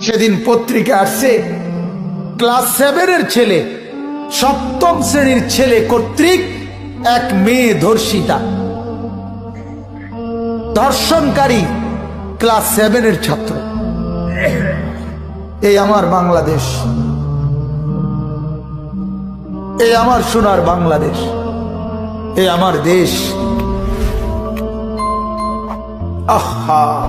সেদিন পত্রিকা আসছে, ক্লাস সেভেনের ছেলে, সপ্তম শ্রেণির ছেলে কর্তৃক এক মেয়ে ধর্ষিতা। ধর্ষণকারী ক্লাস সেভেনের ছাত্র। এই আমার বাংলাদেশ। এই আমার সোনার বাংলাদেশ। এই আমার দেশ। আহা!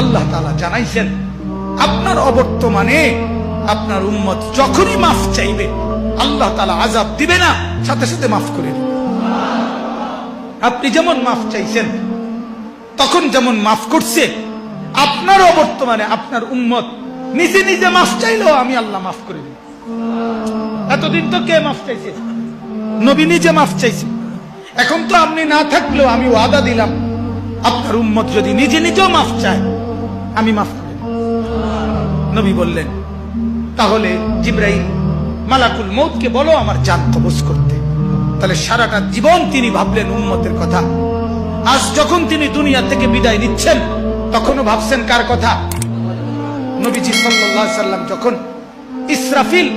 আল্লাহ তালা জানাইছেন, আপনার অবর্তমানে আপনার উম্মত যখনই মাফ চাইবে, আল্লাহ তালা আজাব দিবে না, সাথে সাথে মাফ করে দিবে। আপনি যেমন মাফ চাইছেন, তখন যেমন মাফ করছে, আপনার অবর্তমানে আপনার উম্মত নিজে নিজে মাফ চাইলেও আমি আল্লাহ মাফ করে দিই। এতদিন তো কে মাফ চাইছে? নবী নিজে মাফ চাইছে। এখন তো আপনি না থাকলেও আমি ওয়াদা দিলাম, আপনার উম্মত যদি নিজে নিজেও মাফ চায় আমি মাফ নবী বললেন, তাহলে জিব্রাইল মালাকুল মৌতকে বলো আমার জান কবজ করতে। তাহলে সারাটা জীবন তিনি ভাবলেন উম্মতের কথা। আজ যখন তিনি দুনিয়া থেকে বিদায় নিচ্ছেন, তখনও ভাবছেন কার কথা? নবীজি সাল্লাম যখন ইসরাফিল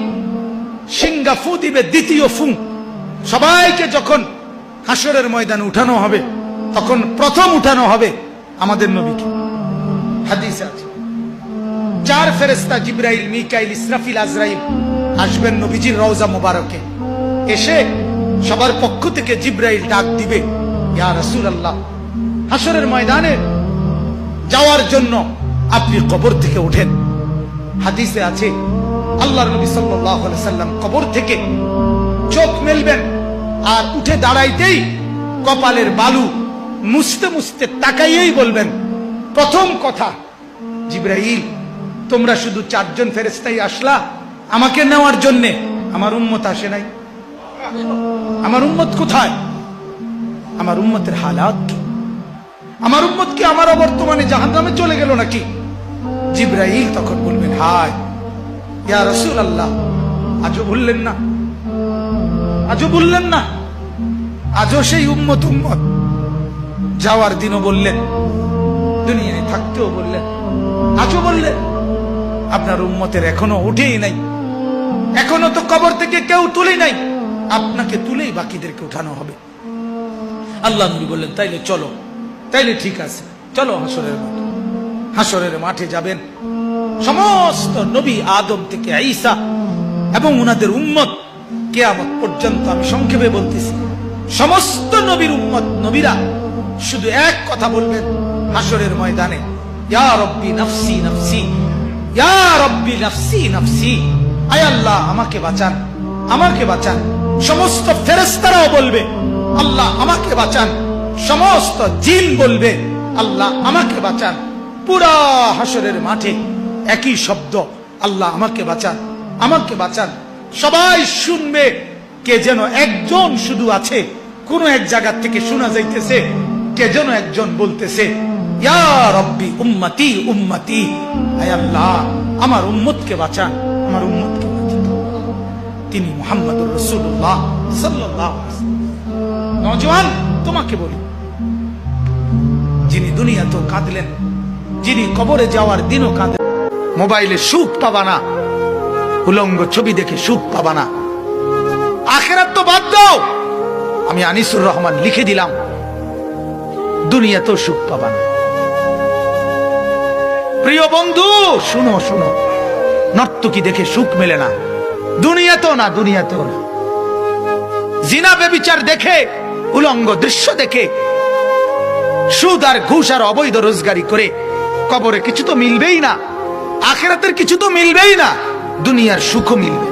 সিঙ্গা ফু দিবে দ্বিতীয় ফু সবাইকে যখন হাসরের ময়দানে উঠানো হবে, তখন প্রথম উঠানো হবে আমাদের নবীকে। হাদিসে আছে। চার ফেরেস্তা জিব্রাইল, মিকাইল, ইসরাফিল, আজরাইল আসবেন নবীজির রওজা মোবারকে। এসে সবার পক্ষ থেকে জিব্রাইল ডাক দিবে, ইয়া রাসূলুল্লাহ হাসরের ময়দানে যাওয়ার জন্য আপনি কবর থেকে ওঠেন। হাদিসে আছে, আল্লাহর নবী সাল্লাম কবর থেকে চোখ মেলবেন আর উঠে দাঁড়াইতেই কপালের বালু মুছতে মুছতে তাকাইয়েই বলবেন প্রথম কথা, জিব্রাইল, তোমরা শুধু চারজন ফেরেস্তাই আসলা, আমাকে নেওয়ার জন্য। আমার উম্মত আসে নাই। আমার উম্মত কোথায়? আমার উম্মতের হালাত আমার উম্মত কি আমার অবর্তমানে জাহান্নামে চলে গেল নাকি? জিব্রাইল তখন বলবেন, হায় রসুল আল্লাহ আজও বললেন না। আজও বললেন না। আজও সেই উম্মত উম্মত। যাওয়ার দিনও বললেন। দুনিয়ায় থাকতেও বললেন আজও বললেন আপনার উম্মতের এখনও উঠেই নাই। এখনও তো কবর থেকে কেউ তুলে নাই। আপনাকে তুলেই বাকিদেরকে উঠানো হবে। আল্লাহ নবী বললেন, তাইলে চলো, তাইলে ঠিক আছে, চলো হাসরের মাঠে। হাসরের মাঠে যাবেন। সমস্ত নবী আদম থেকে ঈসা এবং উনাদের উম্মত কেয়ামত পর্যন্ত আমি সংক্ষেপে বলতেছি, সমস্ত নবীর উম্মত, নবীরা শুধু এক কথা বলবেন হাসরের ময়দানে আমাকে বাঁচান আমাকে বাঁচান। সমস্ত ফেরেস্তারাও বলবে, আল্লাহ, আমাকে বাঁচান। সমস্ত জিন বলবে, আল্লাহ, আমাকে বাঁচান। পুরা হাসরের মাঠে একই শব্দ, আল্লাহ, আমাকে বাঁচান আমাকে বাঁচান। সবাই শুনবে, কে যেন একজন শুধু আছে, কোন এক জায়গার থেকে শোনা যাইতেছে, কে যেন একজন বলতেছে। রব্বি উম্মতি উম্মতি। আয় আল্লাহ, আমার উম্মতকে বাঁচান আমার বাঁচান তিনি মোহাম্মদুর রসুল্লাহ সাল্লাল্লাহু নজওয়ান তোমাকে বলি, যিনি দুনিয়াতেও কাঁদলেন, যিনি কবরে যাওয়ার দিনও কাঁদলেন, মোবাইলে সুখ পাবা না, উলঙ্গ ছবি দেখে সুখ পাবা না। আখেরাত তো বাদ দাও, আমি আনিসুর রহমান লিখে দিলাম, দুনিয়াতেও সুখ পাবা না। প্রিয় বন্ধু, শুনো শুনো। নর্তকি দেখে সুখ মেলে না। দুনিয়াতেও না দুনিয়াতেও না। জিনা বেবিচার দেখে, উলঙ্গ দৃশ্য দেখে, সুদ আর ঘুষ আর অবৈধ রোজগারি করে, কবরে কিছু তো মিলবেই না, আখেরাতের কিছু তো মিলবেই না, দুনিয়ার সুখও মিলবে